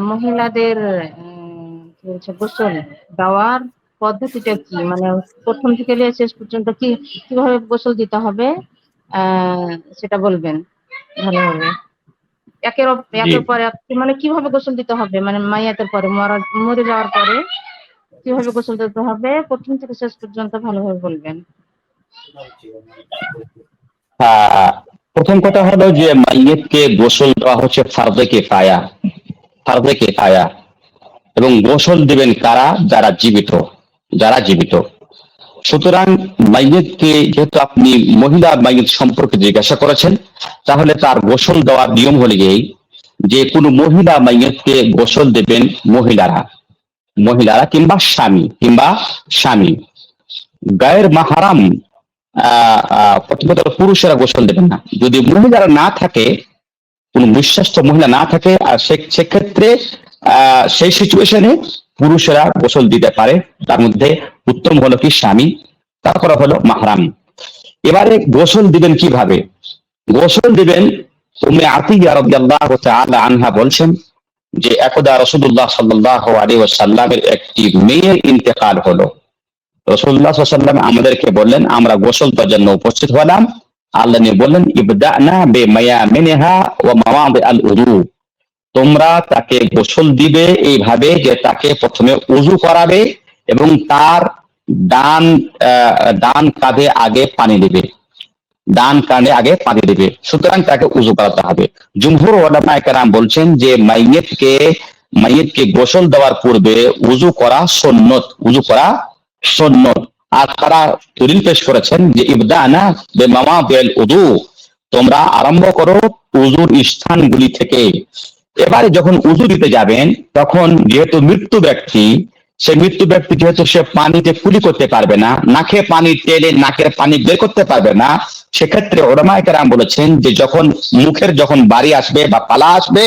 মহিলাদের কি বলছে গোসল দেওয়ার পদ্ধতিটা কি? মানে প্রথম থেকে নিয়ে শেষ পর্যন্ত কি কীভাবে গোসল দিতে হবে? আহ, সেটা বলবেন। ভালোভাবে একের একের পরে এক মানে কীভাবে গোসল দিতে হবে? মানে মাইয়াতের পরে মরা মরে যাওয়ার পরে কীভাবে গোসল দিতে হবে? প্রথম থেকে শেষ পর্যন্ত ভালোভাবে বলবেন। আহ, প্রথম কথা হলো যে মাইয়েতকে গোসল দেওয়া হচ্ছে ফার্দে কেফায়া। ফার্দে কেফায়া এবং গোসল দিবেন কারা? যারা জীবিত যারা জীবিত। সুতরাং মাইয়েতকে যেহেতু আপনি মহিলা মাইয়েত সম্পর্কে জিজ্ঞাসা করেছেন তাহলে তার গোসল দেওয়ার নিয়ম হলে এই যে কোনো মহিলা মাইয়েতকে গোসল দেবেন মহিলারা। মহিলারা কিংবা স্বামী কিংবা স্বামী। গায়ের মাহারাম আহ, প্রথমত পুরুষেরা গোসল দেবেন না। যদি মহিলারা না থাকে কোন বিশ্বস্ত মহিলা না থাকে, আর সেক্ষেত্রে সেই সিচুয়েশনে পুরুষেরা গোসল দিতে পারে। তার মধ্যে উত্তম হলো কি স্বামী, তারপরে হলো মাহরাম এবারে গোসল দিবেন কীভাবে? গোসল দিবেন উম্মে আতিয়া আনহা বলছেন যে, একদা রাসূলুল্লাহ সাল্লাল্লাহু আলাইহি ওয়াসাল্লামের একটি মেয়ের ইন্তেকাল হলো। রসুল্লাহ সাল্লাম আমাদেরকে বললেন, আমরা গোসল দেওয়ার জন্য উপস্থিত হলাম। আল্লাহ নিয়ে বললেন ইবদানা বে মায়ামিনহা ওয়া মাওয়াদি আল উযু তোমরা তাকে গোসল দিবে এইভাবে যে তাকে প্রথমে উজু করাবে এবং তার ডান ডান কাঁধে আগে পানি দিবে। ডান কানে আগে পানি দিবে। সুতরাং তাকে উজু করাতে হবে। জুমহুর ওলামা বলছেন যে, মাইয়েতকে মাইয়েতকে গোসল দেওয়ার পূর্বে উজু করা সন্নত উজু করা সন্নত আর তারা দলিল পেশ করেছেন যে, ইবদানা মামা বেল উদু। তোমরা আরম্ভ করো উজুর স্থানগুলি থেকে। এবারে যখন উজু দিতে যাবেন, তখন যেহেতু মৃত্যু ব্যক্তি, সে মৃত্যু ব্যক্তি যেহেতু সে পানিতে কুলি করতে পারবে না, নাকে পানি তেলে নাকের পানি বের করতে পারবে না সেক্ষেত্রে ওরামায়কেরাম বলেছেন যে যখন মুখের যখন বাড়ি আসবে বা পালা আসবে,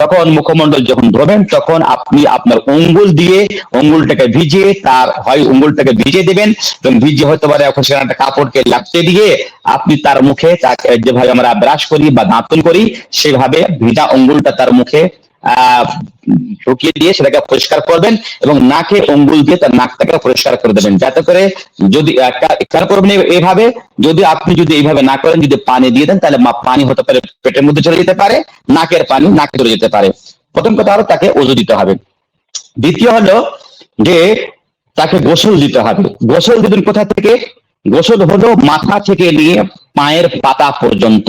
তখন মুখমণ্ডল যখন ধোবেন তখন আপনি আপনার অঙ্গুল দিয়ে অঙ্গুলটাকে ভিজিয়ে তার হয় অঙ্গুলটাকে ভিজিয়ে দেবেন এবং ভিজিয়ে হতে পারে এখন সেখানে একটা কাপড়কে লাগতে দিয়ে আপনি তার মুখে তাকে যেভাবে আমরা ব্রাশ করি বা দাঁতন করি, সেভাবে ভিজা অঙ্গুলটা তার মুখে ঢুকিয়ে দিয়ে সেটাকে পরিষ্কার করবেন এবং নাকে অঙ্গুল দিয়ে তার নাকটাকে পরিষ্কার করে দেবেন। যাতে করে যদি কেন করবেন এইভাবে যদি আপনি যদি এইভাবে না করেন, যদি পানি দিয়ে দেন, তাহলে পানি হতে পারে, পেটের মধ্যে চলে যেতে পারে, নাকের পানি নাকে চলে যেতে পারে। প্রথম কথা হলো তাকে ওজু দিতে হবে। দ্বিতীয় হলো যে তাকে গোসল দিতে হবে। গোসল দিবেন কোথা থেকে? গোসল হলো মাথা থেকে নিয়ে পায়ের পাতা পর্যন্ত।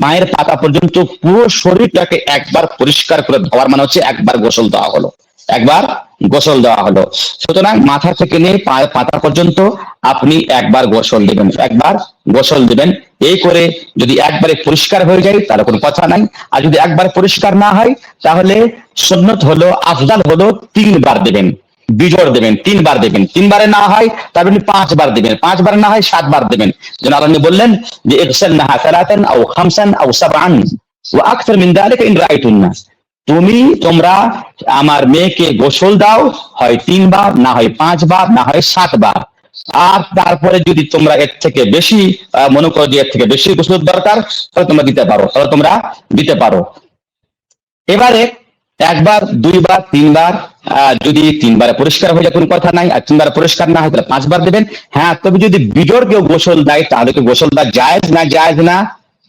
পায়ের পাতা পর্যন্ত পুরো শরীরটাকে একবার পরিষ্কার করে ধোয়ার মানে হচ্ছে একবার গোসল দেওয়া হলো। একবার গোসল দেওয়া হলো। সুতরাং মাথা থেকে নিয়ে পায়ের পাতা পর্যন্ত আপনি একবার গোসল দিবেন, একবার গোসল দিবেন। এই করে যদি একবারে পরিষ্কার হয়ে যায়, তাহলে কোনো কথা নাই। আর যদি একবার পরিষ্কার না হয়, তাহলে সুন্নত হলো আফদাল হলো তিনবার দেবেন। বিজোড় দেবেন, তিনবার দেবেন। তিনবারে না হয় তাহলে আপনি পাঁচবার দেবেন। পাঁচবার না হয়, সাতবার দেবেন। যেন আল্লাহ বললেন যে ইগসাল নাহা সালাতান আও খামসান আও সাবআন। ওয়া আকসার মিন যালিকা ইন রাআইতুন নাস তুমি, তোমরা আমার মেয়েকে গোসল দাও, হয় তিনবার, না হয় পাঁচবার, না হয় সাতবার। আর তারপরে যদি তোমরা এর থেকে বেশি মনে করো যে এর থেকে বেশি গোসল দরকার, তাহলে তোমরা দিতে পারো, তাহলে তোমরা দিতে পারো। এবারে একবার, দুইবার, তিনবার যদি তিনবার পরিষ্কার হয়ে যায়, কোনো কথা নাই। আর তিনবার পরিষ্কার না হয় তাহলে পাঁচবার দেবেন। হ্যাঁ তবে যদি বিজর কেউ গোসল দেয়, তাহলে কি গোসল দেওয়া জায়েজ না জায়েজ না?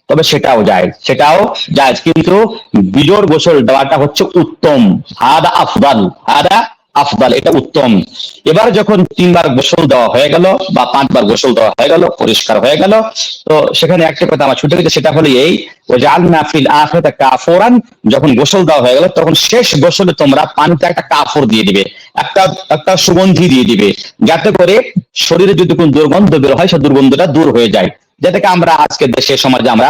তবে সেটাও যায় সেটাও যায় কিন্তু বিজোর গোসল দেওয়াটা হচ্ছে উত্তম। হাদা আফদাল, হাদা আফদাল, এটা উত্তম। এবার যখন তিনবার গোসল দেওয়া হয়ে গেল বা পাঁচবার গোসল দেওয়া হয়ে গেল, পরিষ্কার হয়ে গেল, তো সেখানে একটা কথা আমার ছুটে গেছে, সেটা হলো এই যে আল নাফিল আখরাতে কাফোরান যখন গোসল দেওয়া হয়ে গেল, তখন শেষ গোসলে তোমরা পানিতে একটা কাপড় দিয়ে দিবে, একটা একটা সুগন্ধি দিয়ে দিবে, যাতে করে শরীরে যদি কোনো দুর্গন্ধ বের হয় সেই দুর্গন্ধটা দূর হয়ে যায়। যেটাকে আমরা আজকে দেশের সমাজে আমরা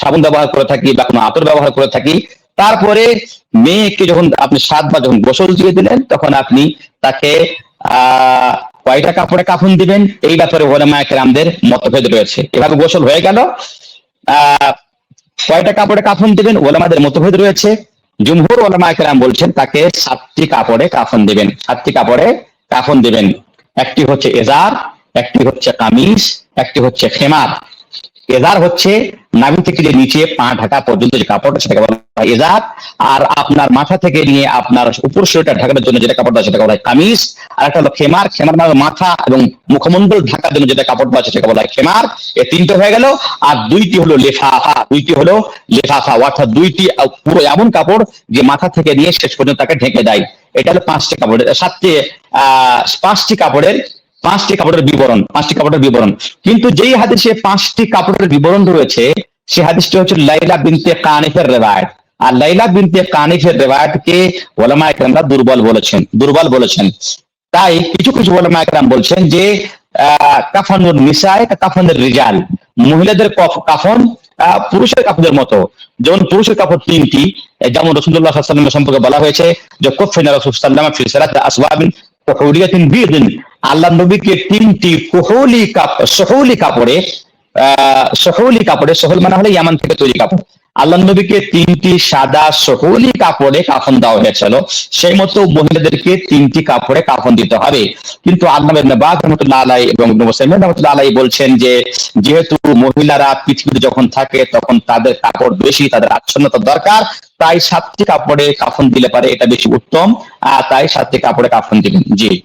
সাবুন ব্যবহার করে থাকি বা কোনো আতর ব্যবহার করে থাকি তারপরে মেয়েকে যখন আপনি সাতবার যখন গোসল দিয়ে দিলেন, তখন আপনি তাকে, আহ, কয়টা কাপড়ে কাফন দিবেন? এই ব্যাপারে ওলামা একরামদের মতভেদ রয়েছে। এভাবে গোসল হয়ে গেল। আহ, কয়টা কাপড়ে কাফন দিবেন? ওলামাদের মতভেদ রয়েছে। জুমহুর ওলামা একরাম বলছেন, তাকে সাতটি কাপড়ে কাফন দিবেন। সাতটি কাপড়ে কাফন দিবেন। একটি হচ্ছে এজার, একটি হচ্ছে কামিজ, একটি হচ্ছে খেমার। এজার হচ্ছে নাভি থেকে যে নিচে পা ঢাকা পর্যন্ত যে কাপড়টা সেটাকে বলা হয় এজার। আর আপনার মাথা থেকে নিয়ে আপনার উপর শরীরটা ঢাকার জন্য যেটা কাপড় সেটাকে বলা হয় কামিজ। আর একটা হলো খেমার। খেমার মানে মাথা এবং মুখমণ্ডল ঢাকার জন্য যেটা কাপড় আছে সেটাকে বলা হয় খেমার। এ তিনটে হয়ে গেল। আর দুইটি হলো লেফাফা। দুইটি হলো লেফাফা। অর্থাৎ দুইটি পুরো এমন কাপড় যে মাথা থেকে নিয়ে শেষ পর্যন্ত তাকে ঢেকে দেয়। এটা হলো পাঁচটি কাপড়ের, সাতটি, আহ, পাঁচটি কাপড়ের পাঁচটি কাপড়ের বিবরণ, পাঁচটি কাপড়ের বিবরণ। কিন্তু যেই হাদিসে পাঁচটি কাপড়ের বিবরণ রয়েছে, সে হাদিসটি হচ্ছে লাইলা বিনতে কানিফের রেওয়ায়ত। আর লাইলা বিনতে কানিফের রেওয়ায়তকে ওলামা একরামরা দুর্বল বলেছেন দুর্বল বলেছেন। তাই কিছু কিছু ওলামা একরাম বলছেন যে কাফনুর নিসায় কাফনের রিজাল। মহিলাদের কফ- কাফন পুরুষের কাপড়ের মতো। যেমন পুরুষের কাপড় তিনটি যেমন রসুল্লাহ সাল্লামের সম্পর্কে বলা হয়েছে যে কফিনা রসুল সাল্লাম ফি সালাত আসওয়াবিন কুহুলিয়াতিন বিদিন আল্লাহ নবীকে তিনটি কোহলি কাপড় সহলি কাপড়ে, আহ, সহলি কাপড়ে, সহল মানে হলো ইয়ামান থেকে তৈরি কাপড়। আল্লাহ নবীকে তিনটি সাদা সহলি কাপড়ে কাফন দেওয়া হয়েছিল। সেই মতো মহিলাদেরকে তিনটি কাপড়ে কাফন দিতে হবে। কিন্তু আল্লাহ এবং আলাই বলছেন যে, যেহেতু মহিলারা পৃথিবীতে যখন থাকে তখন তাদের কাপড় বেশি, তাদের আচ্ছন্নতা দরকার, তাই সাতটি কাপড়ে কাফন দিলে পারে, এটা বেশি উত্তম। আর তাই সাতটি কাপড়ে কাফন দিবেন। জি।